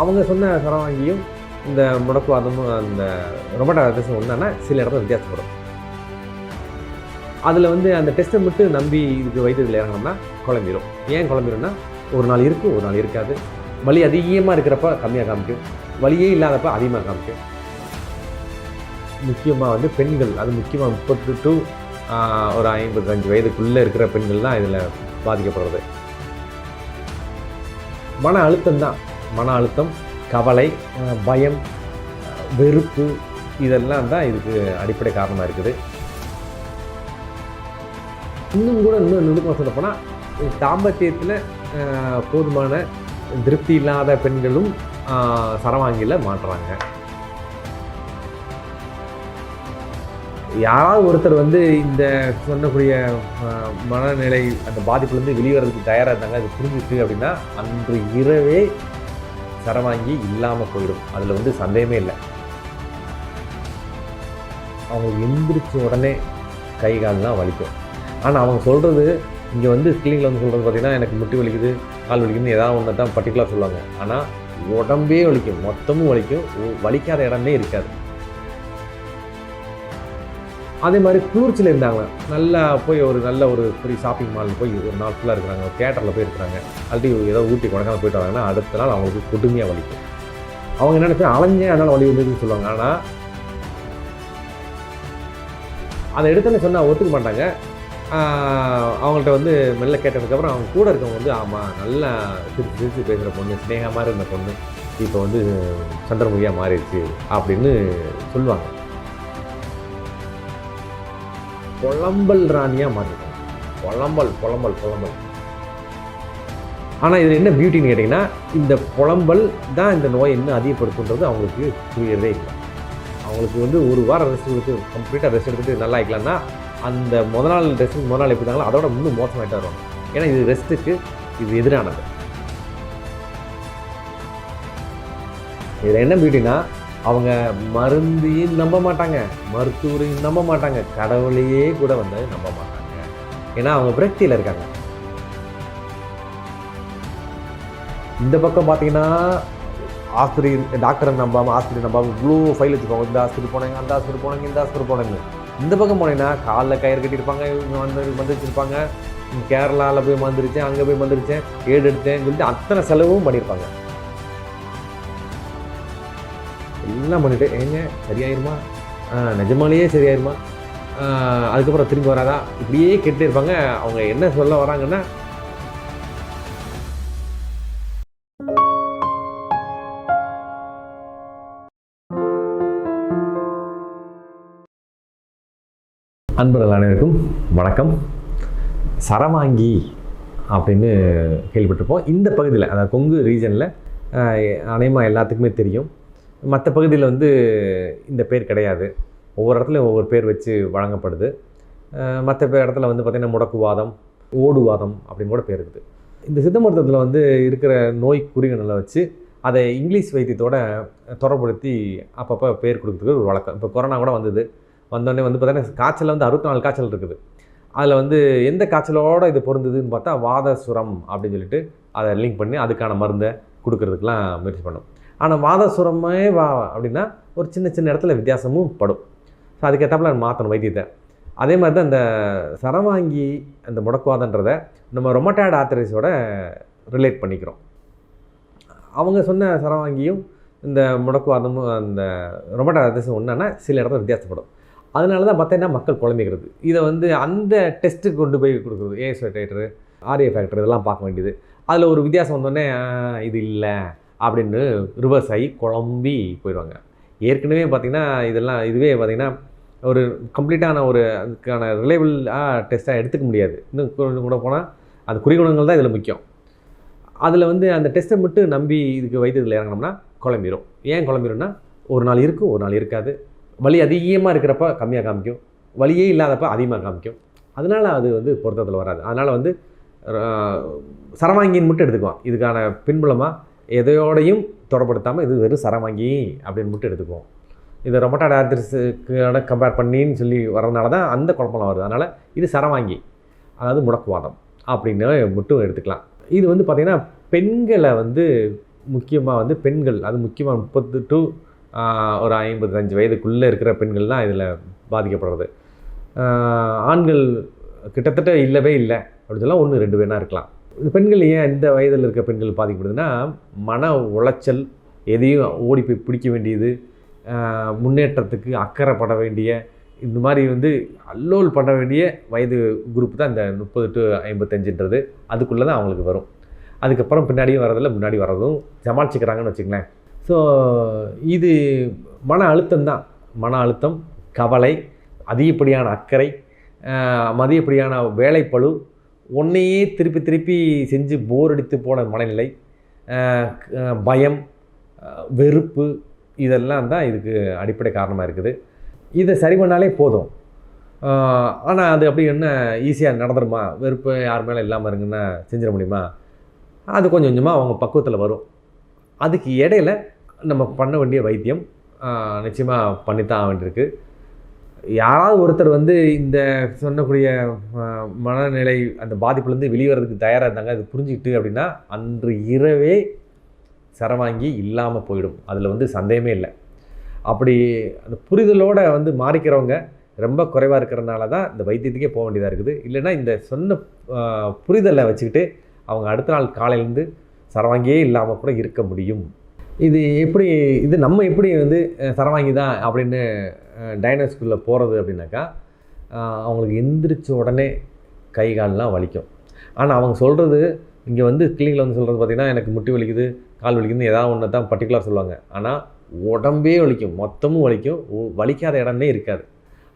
அவங்க சொன்ன சரவாங்கியும் இந்த முடக்குவாதமும் அந்த ரொமட்டாசிஸும் ஒன்றுனா சில இடத்துல வித்தியாசப்படும் அதில் வந்து அந்த டெஸ்ட்டை மட்டும் நம்பி இதுக்கு வைத்தியத்தில் இறங்கினோம்னா குழம்பிடும் ஏன் குழம்பிடும்னா ஒரு நாள் இருக்கும் ஒரு நாள் இருக்காது. வலி அதிகமாக இருக்கிறப்ப கம்மியாக காமிக்கும் வலியே இல்லாதப்ப அதிகமாக காமிக்கும் முக்கியமாக வந்து பெண்கள் அது முக்கியமாக முப்பத்து டு ஒரு ஐம்பத்தஞ்சு வயதுக்குள்ளே இருக்கிற பெண்கள் தான் இதில் பாதிக்கப்படுறது. மன அழுத்தம் தான் மன அழுத்தம் கவலை பயம் வெறுப்பு இதெல்லாம் தான் இதுக்கு அடிப்படை காரணமாக இருக்குது. இன்னும் கூட இன்னும் நுணுக்கமாக சொல்ல போனால் தாம்பத்தியத்தில் போதுமான திருப்தி இல்லாத பெண்களும் சரவாங்கியில் மாட்டுறாங்க. யாராவது ஒருத்தர் வந்து இந்த சொன்னக்கூடிய மனநிலை அந்த பாதிப்புலேருந்து வெளிவரதுக்கு தயாராக இருந்தாங்க அது புரிஞ்சுட்டு அப்படின்னா அன்று இரவே சரவாங்கி இல்லாமல் போயிடும். அதில் வந்து சந்தேகமே இல்லை. அவங்க எந்திரிச்ச உடனே கை கால்லாம் வலிக்கும். ஆனால் அவங்க சொல்கிறது இங்கே வந்து ஸ்கில்லிங்கில் வந்து சொல்கிறது பார்த்தீங்கன்னா எனக்கு முட்டி வலிக்குது கால் வலிக்குதுன்னு ஏதாவது ஒன்று தான் பர்டிகுலர் சொல்லுவாங்க. ஆனால் உடம்பே வலிக்கும். மொத்தமும் வலிக்கும். வலிக்காத இடமே இருக்காது. அதே மாதிரி குளிர்ச்சியில் இருந்தாங்க. நல்லா போய் ஒரு நல்ல ஒரு பெரிய ஷாப்பிங் மால் போய் ஒரு நாள் ஃபுல்லாக இருக்கிறாங்க. தேட்டரில் போய் இருக்கிறாங்க. ஆல்ரெடி ஏதோ ஊட்டி கொடைக்கானல் போயிட்டு வராங்கன்னா அடுத்த நாள் அவங்களுக்கு கொடுமையாக வலிக்கும் அவங்க என்ன நினைச்சு அலைஞ்சே அதனால் வலி வந்ததுன்னு சொல்லுவாங்க. ஆனால் அதை இடத்துல சொன்னால் ஒத்துக்க மாட்டாங்க. அவங்கள்ட்ட வந்து மெல்ல கேட்டதுக்கப்புறம் அவங்க கூட இருக்கவங்க வந்து ஆமாம் நல்லா சிரிச்சு சிரிச்சு பேசுகிற பொண்ணு ஸ்னேகமாக மாதிரி இருந்த பொண்ணு. இப்போ வந்து சந்திரமுகியாக மாறிடுச்சு. அப்படின்னு சொல்லுவாங்க. புலம்பல் ராணியாக மாறிடுவாங்க புலம்பல் புலம்பல் புலம்பல். ஆனால் இதில் என்ன பியூட்டின்னு கேட்டிங்கன்னா இந்த புலம்பல் தான் இந்த நோயை இன்னும் அதிகப்படுத்துன்றது அவங்களுக்கு புரியறதே இல்லை. அவங்களுக்கு வந்து ஒரு வாரம் ரெஸ்ட் கொடுத்து கம்ப்ளீட்டாக ரெஸ்ட் எடுத்துட்டு நல்லா ஆகிக்கலாம்னா அந்த முத நாள் ரெஸ்ட் முத நாள் எப்படி இருந்தாங்களோ அதோட இன்னும் மோசமாகிட்டு வருவாங்க ஏன்னா இது ரெஸ்ட்டுக்கு இது எதிரானது. இதில் என்ன பியூட்டின்னா அவங்க மருந்தையும் நம்ப மாட்டாங்க. மருத்துவரையும் நம்ப மாட்டாங்க. கடவுளையே கூட வந்து நம்ப மாட்டாங்க. ஏன்னா அவங்க விரக்தியில் இருக்காங்க. இந்த பக்கம் பார்த்தீங்கன்னா ஆஸ்பத்திரி டாக்டரை நம்பாமல் ஆஸ்பத்திரி நம்பாமல் இவ்வளோ ஃபைல் வச்சுருப்பாங்க. இந்த ஆஸ்பத்திரி போனாங்க அந்த ஆஸ்பத்திரி போனாங்க இந்த ஆஸ்பத்திரி போனாங்க. இந்த பக்கம் போனீங்கன்னா காலில் கயிறு கட்டியிருப்பாங்க இவங்க வந்து வந்து கேரளாவில் போய் மந்திரிச்சேன் அங்கே போய் மந்திரிச்சேன் ஏடு எடுத்தேன் சொல்லிட்டு அத்தனை செலவும் பண்ணியிருப்பாங்க. எல்லாம் பண்ணிவிட்டு ஏங்க சரியாயிருமா? நிஜமாலேயே சரியாயிருமா? அதுக்கப்புறம் திரும்பி வராதா? இப்படியே கேட்டுட்டே இருப்பாங்க. அவங்க என்ன சொல்ல வராங்கன்னா அன்பர்கள் அனைவருக்கும் வணக்கம். சரவாங்கி அப்படின்னு கேள்விப்பட்டிருப்போம். இந்த பகுதியில் அதாவது கொங்கு ரீஜனில் அநேகமாக எல்லாத்துக்குமே தெரியும். மற்ற பகுதியில் வந்து இந்த பேர் கிடையாது. ஒவ்வொரு இடத்துலையும் ஒவ்வொரு பேர் வச்சு வழங்கப்படுது. மற்ற இடத்துல வந்து பார்த்திங்கன்னா முடக்குவாதம் ஓடுவாதம் அப்படின்னு கூட பேர் இருக்குது. இந்த சித்த மருத்துவத்தில் வந்து இருக்கிற நோய் குறிகளை வச்சு அதை இங்கிலீஷ் வைத்தியத்தோட தொடர்படுத்தி அப்பப்போ பேர் கொடுக்குறதுக்கு ஒரு வழக்கம். இப்போ கொரோனா கூட வந்தது. வந்தோடனே வந்து பார்த்திங்கன்னா காய்ச்சல் வந்து அறுபத்தி நாலு காய்ச்சல் இருக்குது. அதில் வந்து எந்த காய்ச்சலோட இது பொருந்ததுன்னு பார்த்தா வாத சுரம் அப்படின்னு சொல்லிட்டு அதை லிங்க் பண்ணி அதுக்கான மருந்தை கொடுக்குறதுக்கெலாம் முயற்சி பண்ணோம். ஆனால் வாதசுரமே வா அப்படின்னா ஒரு சின்ன சின்ன இடத்துல வித்தியாசமும் படும். ஸோ அதுக்கேற்றாப்புல மாற்றணும் வைத்தியத்தை. அதே மாதிரி தான் இந்த சரவாங்கி அந்த முடக்குவாதன்றதை நம்ம ரொமட்டாய்டு ஆத்தரைஸோட ரிலேட் பண்ணிக்கிறோம். அவங்க சொன்ன சரவாங்கியும் இந்த முடக்குவாதமும் அந்த ரொமட்டாய்டு ஆத்தரைஸும் ஒன்றுனா சில இடத்துல வித்தியாசப்படும். அதனால தான் பார்த்தீங்கன்னா மக்கள் குழம்பிக்கிறது. இதை வந்து அந்த டெஸ்ட்டுக்கு கொண்டு போய் கொடுக்குறது. ஏஎஸ் டேட்டரு ஆர்ஏ ஃபேக்டர் இதெல்லாம் பார்க்க வேண்டியது. அதில் ஒரு வித்தியாசம் வந்தோடனே இது இல்லை. அப்படின்னு ரிவர்ஸ் ஆகி குழம்பி போயிடுவாங்க. ஏற்கனவே பார்த்திங்கன்னா இதெல்லாம் இதுவே பார்த்திங்கன்னா ஒரு கம்ப்ளீட்டான ஒரு அதுக்கான ரிலேபிளாக டெஸ்ட்டாக எடுத்துக்க முடியாது. இன்னும் கொஞ்சம் கூட போனால் அது குறிகுணங்கள் தான் இதில் முக்கியம். அதில் வந்து அந்த டெஸ்ட்டை மட்டும் நம்பி இதுக்கு வைத்தியத்தில் இறங்கினோம்னா குழம்பிடும் ஏன் குழம்பிடும்னா ஒரு நாள் இருக்கும் ஒரு நாள் இருக்காது. வலி அதிகமாக இருக்கிறப்ப கம்மியாக காமிக்கும். வலியே இல்லாதப்ப அதிகமாக காமிக்கும். அதனால் அது வந்து பொருத்தத்தில் வராது. அதனால் வந்து சரவாங்கின்னு மட்டும் எடுத்துக்குவோம் இதுக்கான பின்புலமாக எதையோடையும் தொடர்படுத்தாமல் இது வெறும் சரவாங்கி அப்படின்னு மட்டும் எடுத்துக்குவோம். இது ரொமட்டாய்டு ஆர்த்திரிஸுக்கு கம்பேர் பண்ணின்னு சொல்லி வரதுனால தான் அந்த குழப்பம்லாம் வருது. அதனால் இது சரவாங்கி அதாவது முடக்குவாதம் அப்படின்னு மட்டும் எடுத்துக்கலாம். இது வந்து பார்த்திங்கன்னா பெண்களை வந்து முக்கியமாக வந்து பெண்கள் அது முக்கியமாக முப்பது டு ஒரு ஐம்பத்தஞ்சு வயதுக்குள்ளே இருக்கிற பெண்கள் தான் இதில் பாதிக்கப்படுறது. ஆண்கள் கிட்டத்தட்ட இல்லவே இல்லை. அப்படின்னு சொல்லலாம் ஒன்று ரெண்டு பேர்னா இருக்கலாம். பெண்கள் ஏன் இந்த வயதில் இருக்க பெண்கள் பாதிக்கப்படுதுன்னா மன உளைச்சல் எதையும் ஓடி போய் பிடிக்க வேண்டியது முன்னேற்றத்துக்கு அக்கறைப்பட வேண்டிய இந்த மாதிரி வந்து அல்லோல் பண்ண வேண்டிய வயது குரூப் தான் இந்த முப்பது டு ஐம்பத்தஞ்சுன்றது. அதுக்குள்ளே தான் அவங்களுக்கு வரும். அதுக்கப்புறம் பின்னாடியும் வரதில்ல முன்னாடி வர்றதும் சமாளிச்சுக்கிறாங்கன்னு வச்சுங்களேன் ஸோ இது மன அழுத்தம் தான். மன அழுத்தம் கவலை அதிகப்படியான அக்கறை மதியப்படியான அதிகப்படியான வேலைப்பளு ஒன்றையே திருப்பி திருப்பி செஞ்சு போர் அடித்து போன மனநிலை பயம் வெறுப்பு இதெல்லாம் தான் இதுக்கு அடிப்படை காரணமாக இருக்குது. இதை சரி பண்ணாலே போதும். ஆனால் அது அப்படி என்ன ஈஸியாக நடந்துருமா? வெறுப்பு யார் மேலே இல்லாமல் இருங்கன்னா செஞ்சிட முடியுமா? அது கொஞ்சம் கொஞ்சமாக அவங்க பக்குவத்தில் வரும். அதுக்கு இடையில நம்ம பண்ண வேண்டிய வைத்தியம் நிச்சயமாக பண்ணித்தான் ஆக வேண்டியிருக்கு யாராவது ஒருத்தர் வந்து இந்த சொன்னக்கூடிய மனநிலை அந்த பாதிப்புலேருந்து வெளிவரதுக்கு தயாராக இருந்தாங்க அது புரிஞ்சுக்கிட்டு அப்படின்னா அன்று இரவே சரவாங்கி இல்லாமல் போயிடும். அதில் வந்து சந்தேகமே இல்லை. அப்படி அந்த புரிதலோடு வந்து மாறிக்கிறவங்க ரொம்ப குறைவாக இருக்கிறனால தான் இந்த வைத்தியத்துக்கே போக வேண்டியதாக இருக்குது. இல்லைன்னா இந்த சொன்ன புரிதலை வச்சுக்கிட்டு அவங்க அடுத்த நாள் காலையிலேருந்து சரவாங்கியே இல்லாமல் கூட இருக்க முடியும். இது எப்படி இது நம்ம எப்படி வந்து சரவாங்கி தான் அப்படின்னு டைனோஸ்குள்ளே போகிறது அப்படின்னாக்கா அவங்களுக்கு எந்திரிச்ச உடனே கை கால்லாம் வலிக்கும். ஆனால் அவங்க சொல்கிறது இங்கே வந்து கிளினிக்கில் வந்து சொல்கிறது பார்த்திங்கன்னா எனக்கு முட்டி வலிக்குது கால் வலிக்குதுன்னு ஏதாவது ஒன்று தான் பர்டிகுலர் சொல்லுவாங்க. ஆனால் உடம்பே வலிக்கும் மொத்தமும் வலிக்கும் வலிக்காத இடமே இருக்காது.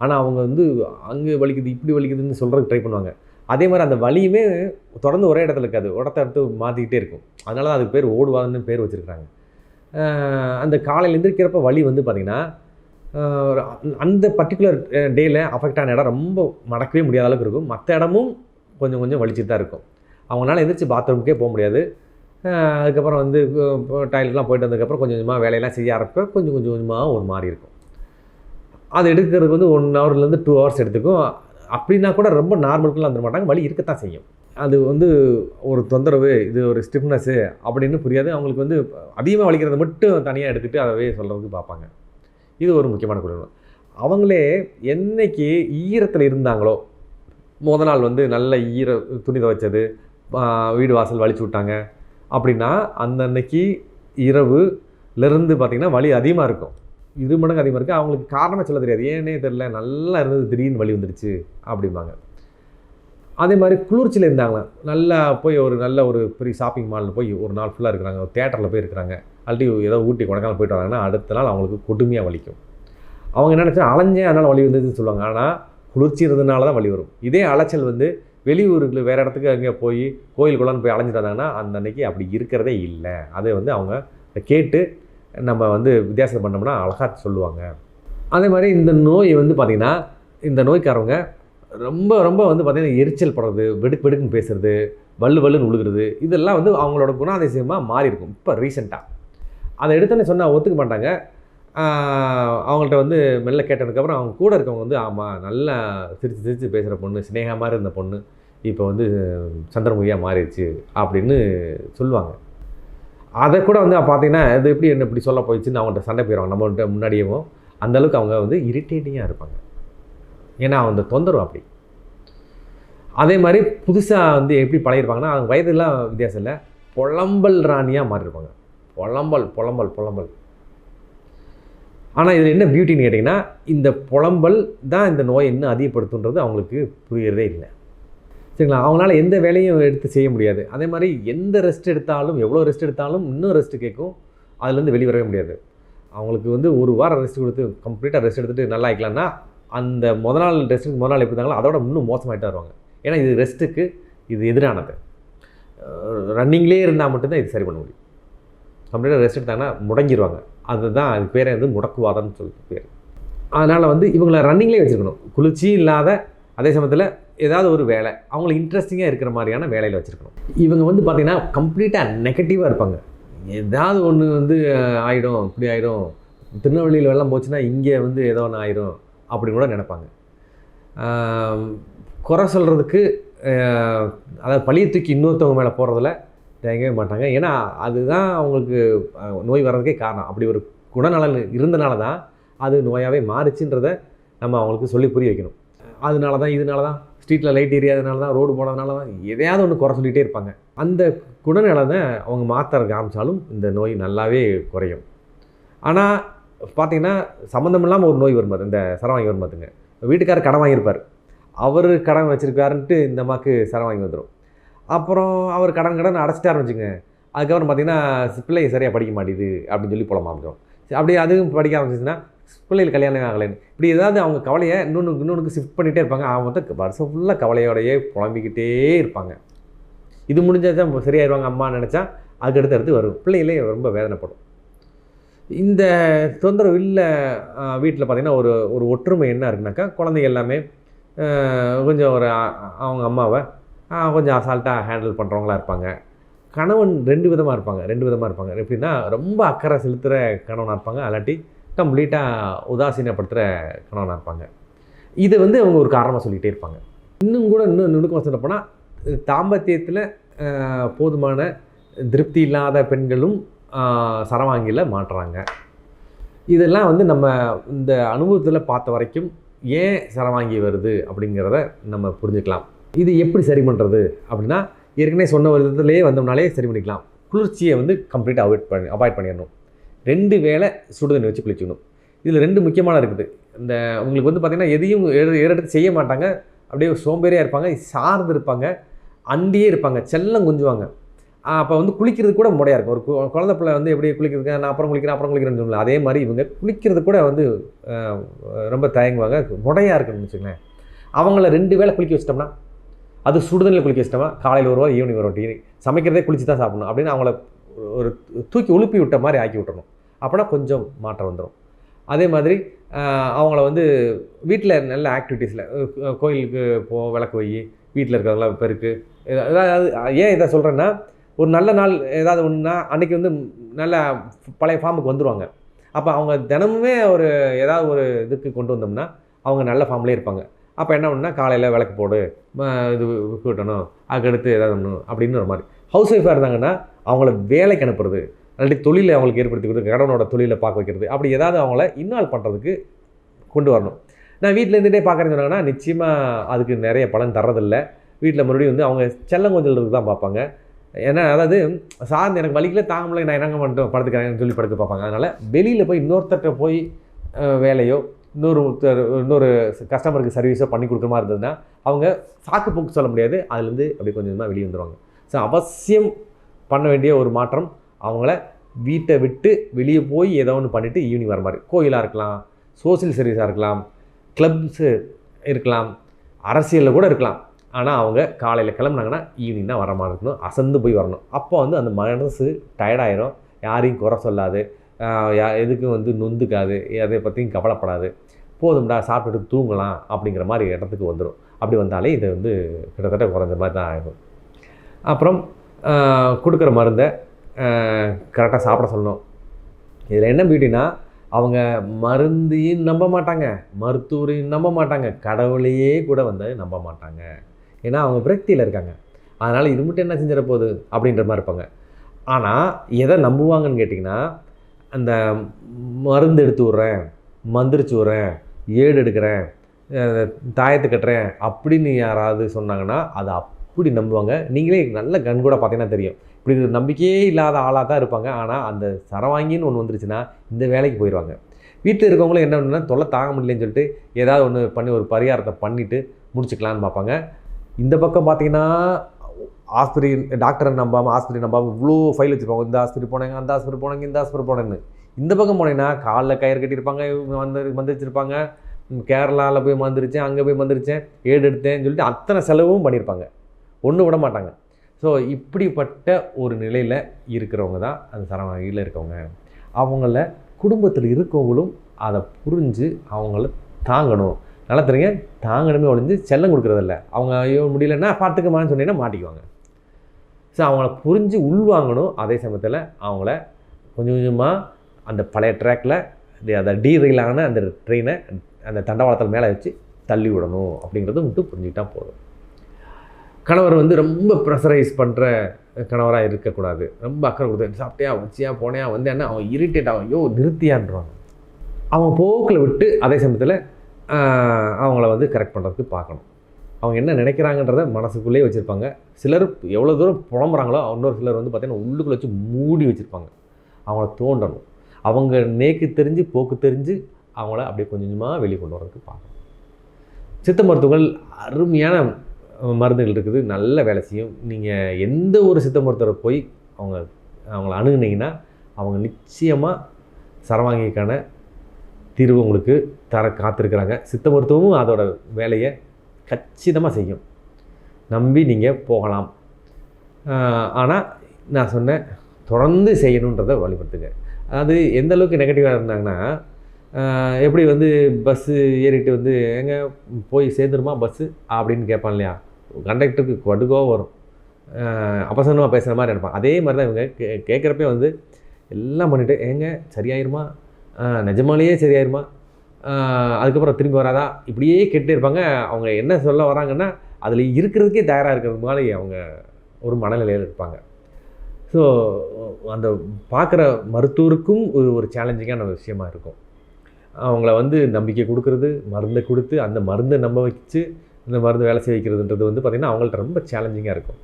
ஆனால் அவங்க வந்து அங்கே வலிக்குது இப்படி வலிக்குதுன்னு சொல்கிறதுக்கு ட்ரை பண்ணுவாங்க. அதே மாதிரி அந்த வலியுமே தொடர்ந்து ஒரே இடத்துல இருக்காது இடத்த எடுத்து மாற்றிக்கிட்டே இருக்கும். அதனால தான் அதுக்கு பேர் ஓடுவாதுன்னு பேர் வச்சுருக்காங்க அந்த காலையில் எந்திரிக்கிறப்ப வலி வந்து பார்த்திங்கன்னா அந்த பர்டிகுலர் டேயில் அஃபெக்ட் ஆன இடம் ரொம்ப மடக்கவே முடியாத அளவுக்கு இருக்கும். மற்ற இடமும் கொஞ்சம் கொஞ்சம் வலிச்சுட்டு தான் இருக்கும். அவங்களால எந்திரிச்சு பாத்ரூமுக்கே போக முடியாது. அதுக்கப்புறம் வந்து டாய்லெட்லாம் போயிட்டு வந்ததுக்கப்புறம் கொஞ்சம் கொஞ்சமாக வேலையெல்லாம் செய்ய ஆரம்பிப்ப கொஞ்சம் கொஞ்சம் கொஞ்சமாக ஒரு மாதிரி இருக்கும். அது எடுக்கிறதுக்கு வந்து ஒன் ஹவர்லேருந்து டூ ஹவர்ஸ் எடுத்துக்கும். அப்படின்னா கூட ரொம்ப நார்மலுக்குலாம் வந்துட மாட்டாங்க. வலி இருக்கத்தான் செய்யும். அது வந்து ஒரு தொந்தரவு இது ஒரு ஸ்டிஃப்னஸ்ஸு அப்படின்னு புரியாது. அவங்களுக்கு வந்து அதிகமாக வலிக்கிறத மட்டும் தனியாக எடுத்துகிட்டு அதவே சொல்கிறதுக்கு பார்ப்பாங்க. இது ஒரு முக்கியமான குணம் அவங்களே என்னைக்கு ஈரத்தில் இருந்தாங்களோ முத நாள் வந்து நல்ல ஈர துணி துவைச்சது வீடு வாசல் வலிச்சு விட்டாங்க. அப்படின்னா அந்த அன்னைக்கு இரவுலேருந்து பார்த்திங்கன்னா வலி அதிகமாக இருக்கும். இரு மடங்கு அதிகமாக இருக்குது அவங்களுக்கு காரணமே சொல்ல தெரியாது. ஏன்னே தெரில நல்லா இருந்தது திடீர்னு வலி வந்துடுச்சு அப்படிம்பாங்க. அதே மாதிரி குளிர்ச்சியில் இருந்தாங்களாம். நல்லா போய் ஒரு நல்ல ஒரு பெரிய ஷாப்பிங் மாலில் போய் ஒரு நாள் ஃபுல்லாக இருக்கிறாங்க. ஒரு தேட்டரில் போய் இருக்கிறாங்க. அல்லாட்டி ஏதோ ஊட்டி கொடைக்கானல் போயிட்டு வராங்கன்னா அடுத்த நாள் அவங்களுக்கு கொடுமையாக வலிக்கும். அவங்க என்ன நினச்சா அலைஞ்சே அதனால் வலி வந்ததுன்னு சொல்லுவாங்க. ஆனால் குளிர்ச்சி இருந்ததுனால தான் வலி வரும். இதே அலைச்சல் வந்து வெளியூருக்கு வேறு இடத்துக்கு அங்கே போய் கோயிலுக்குள்ளான்னு போய் அலைஞ்சிட்டு வந்தாங்கன்னா அந்த அன்னைக்கு அப்படி இருக்கிறதே இல்லை. அதை வந்து அவங்க கேட்டு நம்ம வந்து வித்தியாசம் பண்ணோம்னா அழகாக சொல்லுவாங்க. அதே மாதிரி இந்த நோய் வந்து பார்த்திங்கன்னா இந்த நோய்க்காரவங்க ரொம்ப ரொம்ப வந்து பார்த்திங்கன்னா எரிச்சல் படுறது வெடுக்கு வெடுக்குன்னு பேசுறது வள்ளு வல்லுன்னு உழுகிறது இதெல்லாம் வந்து அவங்களோட குணாதிசயமாக மாறி இருக்கும் இப்போ ரீசெண்டாக அதை எடுத்தோன்னே சொன்னால் ஒத்துக்க மாட்டாங்க. அவங்கள்ட்ட வந்து மெல்ல கேட்டதுக்கப்புறம் அவங்க கூட இருக்கவங்க வந்து ஆமாம் நல்லா சிரித்து சிரித்து பேசுகிற பொண்ணு சினேகா மாதிரி இருந்த பொண்ணு இப்போ வந்து சந்திரமுகியாக மாறிடுச்சு அப்படின்னு சொல்லுவாங்க. அதை கூட வந்து பார்த்தீங்கன்னா இது எப்படி என்ன இப்படி சொல்ல போயிடுச்சுன்னு அவங்கள்ட்ட சண்டை போயிடுவாங்க. நம்மள்ட்ட முன்னாடியேவும் அந்தளவுக்கு அவங்க வந்து இரிட்டேட்டிங்காக இருப்பாங்க. ஏன்னா அந்த தொந்தரவு அப்படி. அதே மாதிரி புதுசாக வந்து எப்படி பழகிருப்பாங்கன்னா அவங்க வயதெல்லாம் வித்தியாசம் இல்லை புலம்பல் ராணியாக மாறியிருப்பாங்க. புலம்பல் புலம்பல் புலம்பல். ஆனால் இதில் என்ன பியூட்டின்னு கேட்டிங்கன்னா இந்த புலம்பல் தான் இந்த நோயை இன்னும் அதிகப்படுத்துன்றது அவங்களுக்கு புரியறதே இல்லை. சரிங்களா? அவங்களால எந்த வேலையும் எடுத்து செய்ய முடியாது. அதே மாதிரி எந்த ரெஸ்ட் எடுத்தாலும் எவ்வளோ ரெஸ்ட் எடுத்தாலும் இன்னும் ரெஸ்ட் கேட்கும். அதுலேருந்து வெளிவரவே முடியாது. அவங்களுக்கு வந்து ஒரு வாரம் ரெஸ்ட் கொடுத்து கம்ப்ளீட்டாக ரெஸ்ட் எடுத்துகிட்டு நல்லா ஆகிக்கலாம்னா அந்த முத நாள் ரெஸ்ட்டுக்கு முத நாள் எப்படி இருந்தாங்களோ அதோட இன்னும் மோசமாகிட்டு வருவாங்க. ஏன்னா இது ரெஸ்ட்டுக்கு இது எதிரானது. ரன்னிங்லேயே இருந்தால் மட்டும்தான் இது சரி பண்ண முடியும். கம்ப்ளீட்டாக ரெஸ்ட் எடுத்தாங்கன்னா முடங்கிடுவாங்க அதுதான் அது பேரே வந்து முடக்குவாதம்னு சொல்லிட்டு பேர். அதனால் வந்து இவங்களை ரன்னிங்லேயே வச்சுருக்கணும். குளிர்ச்சி இல்லாத அதே சமயத்தில் ஏதாவது ஒரு வேலை அவங்களுக்கு இன்ட்ரெஸ்டிங்காக இருக்கிற மாதிரியான வேலையில் வச்சுருக்கணும். இவங்க வந்து பார்த்திங்கன்னா கம்ப்ளீட்டாக நெகட்டிவாக இருப்பாங்க. ஏதாவது ஒன்று வந்து ஆகிடும் ஆயிடும் இப்படி ஆகிடும் திருநெல்வேலியில் வெள்ளம் போச்சுன்னா இங்கே வந்து ஏதோ ஒன்று ஆயிடும் அப்படின்னு கூட நினைப்பாங்க. குறை சொல்கிறதுக்கு அதாவது பழிய தூக்கி இன்னொருத்தவங்க மேலே போகிறதுல தேங்கவே மாட்டாங்க. ஏன்னா அதுதான் அவங்களுக்கு நோய் வர்றதுக்கே காரணம். அப்படி ஒரு குணநலன் இருந்தனால தான் அது நோயாகவே மாறுச்சுன்றத நம்ம அவங்களுக்கு சொல்லி புரிய வைக்கணும். அதனால தான் இதனால தான் ஸ்ட்ரீட்டில் லைட் எரியாதனால தான் ரோடு போனதுனால தான் எதையாவது ஒன்று குறை சொல்லிகிட்டே இருப்பாங்க. அந்த குணநலனை அவங்க மாத்திர காமிச்சாலும் இந்த நோய் நல்லாவே குறையும். ஆனால் பார்த்தீங்கன்னா சம்மந்தம் இல்லாமல் ஒரு நோய் வரும்போது இந்த சரம் வாங்கி வரும் வீட்டுக்காரர் கடன் வாங்கியிருப்பார். அவர் கடன் வச்சுருக்காருன்ட்டு இந்த அம்மாவுக்கு சரம் வாங்கி வந்துடும் அப்புறம் அவர் கடன் கடன் அடைச்சிட்டாருன்னு வச்சுங்க அதுக்கப்புறம் பார்த்தீங்கன்னா பிள்ளை சரியாக படிக்க மாட்டேது அப்படின்னு சொல்லி புலமா வந்துடும் அப்படி அதுவும் படிக்க ஆரம்பிச்சிச்சுன்னா பிள்ளைகள் கல்யாணம் ஆகலைன்னு. இப்படி ஏதாவது அவங்க கவலையை இன்னொன்று இன்னொன்று ஷிஃப்ட் பண்ணிகிட்டே இருப்பாங்க. அவங்க வந்து வருஷம் ஃபுல்லாக கவலையோடையே புலம்பிக்கிட்டே இருப்பாங்க. இது முடிஞ்சாச்சா சரியாயிருவாங்க அம்மா நினச்சா அதுக்கு அடுத்து வரும். பிள்ளைகளே ரொம்ப வேதனைப்படும். இந்த தொந்தரவு இல்லை வீட்டில் பார்த்தீங்கன்னா ஒரு ஒரு ஒற்றுமை என்ன இருக்குனாக்கா குழந்தைங்க எல்லாமே கொஞ்சம் ஒரு அவங்க அம்மாவை கொஞ்சம் அசால்ட்டாக ஹேண்டில் பண்ணுறவங்களா இருப்பாங்க. கணவன் ரெண்டு விதமாக இருப்பாங்க. ரெண்டு விதமாக இருப்பாங்க. எப்படின்னா ரொம்ப அக்கறை செலுத்துகிற கணவனாக இருப்பாங்க. அல்லாட்டி கம்ப்ளீட்டாக உதாசீனப்படுத்துகிற கணவனாக இருப்பாங்க. இதை வந்து அவங்க ஒரு காரணமாக சொல்லிகிட்டே இருப்பாங்க. இன்னும் கூட இன்னும் நுணுக்கமாக சொல்ல போனால் தாம்பத்தியத்தில் போதுமான திருப்தி இல்லாத பெண்களும் சரவாங்கியில் மாட்டுறாங்க. இதெல்லாம் வந்து நம்ம இந்த அனுபவத்தில் பார்த்த வரைக்கும் ஏன் சரவாங்கி வருது அப்படிங்கிறத நம்ம புரிஞ்சுக்கலாம். இது எப்படி சரி பண்ணுறது அப்படின்னா ஏற்கனவே சொன்ன விதத்துலேயே வந்தோம்னாலே சரி பண்ணிக்கலாம். குளிர்ச்சியை வந்து கம்ப்ளீட்டாக அவாய்ட் பண்ணி அவாய்ட் பண்ணிடணும். ரெண்டு வேளை சுடுதண்ணி வச்சு குளிச்சுக்கணும். இதில் ரெண்டு முக்கியமான இருக்குது. இந்த உங்களுக்கு வந்து பார்த்திங்கன்னா எதையும் ஏற ஏறெடுத்து செய்ய மாட்டாங்க. அப்படியே சோம்பேறியாக இருப்பாங்க சார்ந்து இருப்பாங்க அண்டியே இருப்பாங்க செல்லம் குஞ்சுவாங்க. அப்போ வந்து குளிக்கிறது கூட முடையாக இருக்கும். ஒரு குழந்தை பிள்ளை வந்து எப்படி குளிக்கிறதுக்கு நான் அப்புறம் குளிக்கிறேன் அப்புறம் குளிக்கிறேன்னு சொல்லல அதே மாதிரி இவங்க குளிக்கிறது கூட வந்து ரொம்ப தயங்குவாங்க. முடையாக இருக்குன்னு வச்சுக்கோங்களேன். அவங்கள ரெண்டு வேளை குளிக்க வச்சிட்டோம்னா அது சுடுதண்ணில் குளிக்க இஷ்டமாக காலையில் ஒரு வாரம் ஈவினிங் ஒரு டீ சமைக்கிறதே குளிச்சு தான் சாப்பிடணும். அப்படின்னு அவங்கள ஒரு தூக்கி உழுப்பி விட்ட மாதிரி ஆக்கி விட்டணும் அப்படின்னா கொஞ்சம் மாற்றம் வந்துடும் அதே மாதிரி அவங்கள வந்து வீட்டில் நல்ல ஆக்டிவிட்டீஸில் கோயிலுக்கு போ விளக்கு வை வீட்டில் இருக்கிறதெல்லாம் பெருக்கு எதா- அதாவது ஏன் இதை சொல்கிறேன்னா ஒரு நல்ல நாள் ஏதாவது ஒன்றுனா அன்றைக்கி வந்து நல்ல பழைய ஃபார்முக்கு வந்துடுவாங்க அப்போ அவங்க தினமுமே ஒரு ஏதாவது ஒரு இதுக்கு கொண்டு வந்தோம்னா அவங்க நல்ல ஃபார்ம்லேயே இருப்பாங்க. அப்போ என்ன பண்ணுன்னா காலையில் விளக்கு போடு இது கூட்டணும் அதுக்கடுத்து ஏதாவது பண்ணணும் அப்படின்னு ஒரு மாதிரி. ஹவுஸ் ஒய்ஃபாக இருந்தாங்கன்னா அவங்கள வேலைக்கு அனுப்புறது இல்லாட்டி தொழிலை அவங்களுக்கு ஏற்படுத்தி கொடுத்து கடனோட தொழிலை பார்க்க வைக்கிறது அப்படி ஏதாவது அவங்கள இன்வால்வ் பண்ணுறதுக்கு கொண்டு வரணும். நான் வீட்டில் இருந்துகிட்டே பார்க்குறேன்னு சொன்னாங்கன்னா நிச்சயமாக அதுக்கு நிறைய பலன் தர்றதில்லை. வீட்டில் மறுபடியும் வந்து அவங்க செல்லம் கொஞ்சம் தான் பார்ப்பாங்க. ஏன்னா அதாவது சார்ந்து எனக்கு வலிக்கல தாங்க முடியல நான் என்னங்க மாட்டோம் படுத்துக்கிறேன்னு சொல்லி படுத்து பார்ப்பாங்க. அதனால் வெளியில் போய் இன்னொருத்தட்ட போய் வேலையோ இன்னொரு இன்னொரு கஸ்டமருக்கு சர்வீஸோ பண்ணி கொடுக்குற மாதிரி இருந்ததுன்னா அவங்க சாக்கு போக்கு சொல்ல முடியாது. அதுலேருந்து அப்படி கொஞ்சம் கொஞ்சமாக வெளியே வந்துடுவாங்க ஸோ அவசியம் பண்ண வேண்டிய ஒரு மாற்றம் அவங்கள வீட்டை விட்டு வெளியே போய் ஏதோ ஒன்று பண்ணிவிட்டு ஈவினிங் வர மாதிரி. கோயிலாக இருக்கலாம் சோஷியல் சர்வீஸாக இருக்கலாம் கிளப்ஸு இருக்கலாம் அரசியலில் கூட இருக்கலாம். ஆனால் அவங்க காலையில் கிளம்புனாங்கன்னா ஈவினிங் தான் வர மாதிரி இருக்கணும். அசந்து போய் வரணும். அப்போ வந்து அந்த மனசு டயர்டாயிரும் யாரையும் குறை சொல்லாது. எதுக்கும் வந்து நொந்துக்காது எதை பற்றியும் கவலைப்படாது. போதும்டா சாப்பிட்டுட்டு தூங்கலாம் அப்படிங்கிற மாதிரி இடத்துக்கு வந்துடும் அப்படி வந்தாலே இது வந்து கிட்டத்தட்ட குறைஞ்ச மாதிரி தான் ஆகும் அப்புறம் கொடுக்குற மருந்தை கரெக்டாக சாப்பிட சொல்லணும். இதில் என்ன பியூட்டினா அவங்க மருந்தையும் நம்ப மாட்டாங்க மருத்துவரையும் நம்ப மாட்டாங்க கடவுளையே கூட வந்து நம்ப மாட்டாங்க. ஏன்னா அவங்க விரக்தியில் இருக்காங்க. அதனால் இது மட்டும் என்ன செஞ்சிட போகுது அப்படின்ற மாதிரி இருப்பாங்க. ஆனால் எதை நம்புவாங்கன்னு கேட்டிங்கன்னா அந்த மருந்து எடுத்து விட்றேன் மந்திரிச்சு விட்றேன் ஏடு எடுக்கிறேன் தாயத்து கட்டுறேன் அப்படின்னு யாராவது சொன்னாங்கன்னா அதை அப்படி நம்புவாங்க. நீங்களே நல்ல கண் கூட பார்த்தீங்கன்னா தெரியும். இப்படி ஒரு நம்பிக்கையே இல்லாத ஆளாக தான் இருப்பாங்க. ஆனால் அந்த சரவாங்கின்னு ஒன்று வந்துருச்சுன்னா இந்த வேலைக்கு போயிடுவாங்க. வீட்டில் இருக்கவங்களும் என்ன பண்ணுன்னா தொல்லை தாங்க முடியலன்னு சொல்லிட்டு ஏதாவது ஒன்று பண்ணி ஒரு பரிகாரத்தை பண்ணிவிட்டு முடிச்சுக்கலான்னு பார்ப்பாங்க. இந்த பக்கம் பார்த்திங்கன்னா ஆஸ்பத்திரி டாக்டரை நம்பாமல் ஆஸ்பத்திரி நம்பாமல் இவ்வளோ ஃபைல் வச்சுருப்பாங்க. இந்த ஆஸ்பத்திரி போனாங்க அந்த ஆஸ்பத்திரி போனாங்க இந்த ஆஸ்பத்திரி போனேன்னு. இந்த பக்கம் போனீங்கன்னா காலில் கயிறு கட்டியிருப்பாங்க இவங்க வந்து மந்திரிச்சிருப்பாங்க. கேரளாவில் போய் மந்திரிச்சேன் அங்கே போய் மந்திரிச்சேன் ஏடு எடுத்தேன்னு சொல்லிட்டு அத்தனை செலவும் பண்ணியிருப்பாங்க. ஒன்றும் விட மாட்டாங்க. ஸோ இப்படிப்பட்ட ஒரு நிலையில் இருக்கிறவங்க தான் அந்த சரவாங்கியில் இருக்கவங்க. அவங்கள குடும்பத்தில் இருக்கவங்களும் அதை புரிஞ்சு அவங்கள தாங்கணும். நல்லா தெரியுங்க தாங்கணுமே ஒழிஞ்சு செல்லம் கொடுக்குறதில்ல. அவங்க ஐயோ முடியலன்னா பார்த்துக்கமான்னு சொன்னீங்கன்னா மாட்டிக்குவாங்க. ஸோ அவங்கள புரிஞ்சு உள்வாங்கணும். அதே சமயத்தில் அவங்கள கொஞ்சம் கொஞ்சமாக அந்த பழைய ட்ராக்கில் அதை டீரெயிலான அந்த ட்ரெயினை அந்த தண்டவாளத்தில் மேலே வச்சு தள்ளி விடணும் அப்படிங்கிறது மட்டும் புரிஞ்சுக்கிட்டா போதும். கணவர் வந்து ரொம்ப ப்ரெஷரைஸ் பண்ணுற கணவராக இருக்கக்கூடாது. ரொம்ப அக்கறை கொடுத்து சாப்பிட்டியா? வச்சியா? போனியா? என்ன அவன் இரிட்டேட் ஆகும் ஐயோ நிறுத்தியான்றாங்க அவன் போக்கில் விட்டு அதே சமயத்தில் அவங்கள வந்து கரெக்ட் பண்ணுறதுக்கு பார்க்கணும். அவங்க என்ன நினைக்கிறாங்கன்றத மனசுக்குள்ளேயே வச்சுருப்பாங்க. சிலர் எவ்வளோ தூரம் புலம்புறாங்களோ இன்னொரு சிலர் வந்து பார்த்திங்கன்னா உள்ளுக்குள்ளே வச்சு மூடி வச்சுருப்பாங்க. அவங்கள தோண்டணும். அவங்க நேக்கு தெரிஞ்சு போக்கு தெரிஞ்சு அவங்கள அப்படியே கொஞ்சம் கொஞ்சமாக வெளியே கொண்டு வரதுக்கு பார்க்கணும். சித்த மருத்துவங்கள் அருமையான மருந்துகள் இருக்குது. நல்ல வேலை செய்யும். நீங்கள் எந்த ஒரு சித்த மருத்துவரை போய் அவங்க அவங்கள அணுகுனீங்கன்னா அவங்க நிச்சயமாக சரவாங்கிக்கான தீர்வு உங்களுக்கு தர காத்திருக்கிறாங்க. சித்த மருத்துவமும் அதோட வேலையை கச்சிதமாக செய்யும். நம்பி நீங்கள் போகலாம். ஆனால் நான் சொன்னேன் தொடர்ந்து செய்யணுன்றதை வழிபடுத்துங்க அது எந்த அளவுக்கு நெகட்டிவாக இருந்தாங்கன்னா எப்படி வந்து பஸ்ஸு ஏறிட்டு வந்து எங்கே போய் சேர்ந்துருமா பஸ்ஸு அப்படின்னு கேட்பான் இல்லையா? கண்டக்டருக்கு கடுகோ வரும். அபசனமாக பேசுகிற மாதிரி நினைப்பான் அதே மாதிரி தான் இவங்க கே கேட்குறப்பே வந்து எல்லாம் பண்ணிவிட்டு ஏங்க சரியாயிருமா? நிஜமாலேயே சரியாயிருமா? அதுக்கப்புறம் திரும்பி வராதா? இப்படியே கேட்டே இருப்பாங்க. அவங்க என்ன சொல்ல வராங்கன்னா அதில் இருக்கிறதுக்கே தயாராக இருக்கிறது மாதிரி அவங்க ஒரு மனநிலையில் இருப்பாங்க. ஸோ அந்த பார்க்குற மருத்துவருக்கும் ஒரு ஒரு சேலஞ்சிங்கான விஷயமா இருக்கும். அவங்கள வந்து நம்பிக்கை கொடுக்கறது மருந்தை கொடுத்து அந்த மருந்தை நம்ப வச்சு இந்த மருந்து வேலை செய்ய வைக்கிறதுன்றது வந்து பார்த்திங்கன்னா அவங்கள்ட்ட ரொம்ப சேலஞ்சிங்காக இருக்கும்.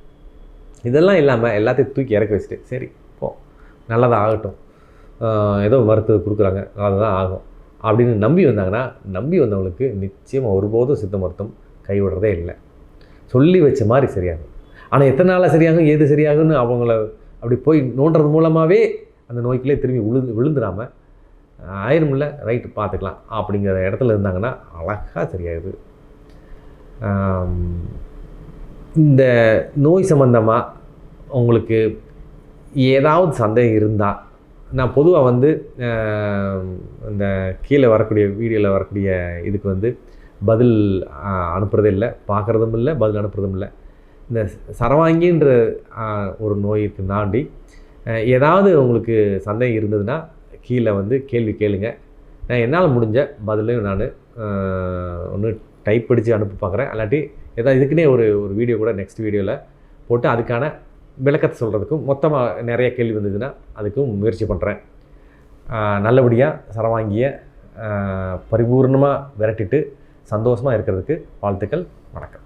இதெல்லாம் இல்லாமல் எல்லாத்தையும் தூக்கி இறக்கி வச்சுட்டு சரி போ. நல்லதாக ஆகட்டும். ஏதோ மருத்துவ கொடுக்குறாங்க. அதுதான் ஆகும். அப்படின்னு நம்பி வந்தாங்கன்னா நம்பி வந்தவங்களுக்கு நிச்சயமாக ஒருபோதும் சித்த மருத்துவம் கைவிடுறதே இல்லை. சொல்லி வச்ச மாதிரி சரியாகும். ஆனால் எத்தனை நாளாக சரியாகும் ஏது சரியாகும்னு அவங்கள அப்படி போய் நோண்டுறது மூலமாகவே அந்த நோய்க்குள்ளே திரும்பி விழுந்து விழுந்துடாமல் இல்லை ரைட்டு பார்த்துக்கலாம் அப்படிங்கிற இடத்துல இருந்தாங்கன்னா அழகாக சரியாகுது இந்த நோய் சம்மந்தமாக உங்களுக்கு ஏதாவது சந்தேகம் இருந்தால் நான் பொதுவாக வந்து இந்த கீழே வரக்கூடிய வீடியோவில் வரக்கூடிய இதுக்கு வந்து பதில் அனுப்புகிறதே இல்லை. பார்க்குறதும் இல்லை பதில் அனுப்புறதும் இல்லை. இந்த சரவாங்கின்ற ஒரு நோய்க்கு தாண்டி ஏதாவது உங்களுக்கு சந்தேகம் இருந்ததுன்னா கீழே வந்து கேள்வி கேளுங்க. நான் என்னால் முடிஞ்ச பதிலையும் நான் ஒன்று டைப் அடித்து அனுப்பி பார்க்குறேன் இல்லாட்டி ஏதாவது இதுக்குன்னே ஒரு ஒரு வீடியோ கூட நெக்ஸ்ட் வீடியோவில் போட்டு அதுக்கான விளக்கத்தை சொல்கிறதுக்கும் மொத்தமாக நிறைய கேள்வி வந்ததுன்னா அதுக்கும் முயற்சி பண்ணுறேன் நல்லபடியாக சரவாங்கிய பரிபூர்ணமாக விரட்டிட்டு சந்தோஷமாக இருக்கிறதுக்கு வாழ்த்துக்கள் வணக்கம்.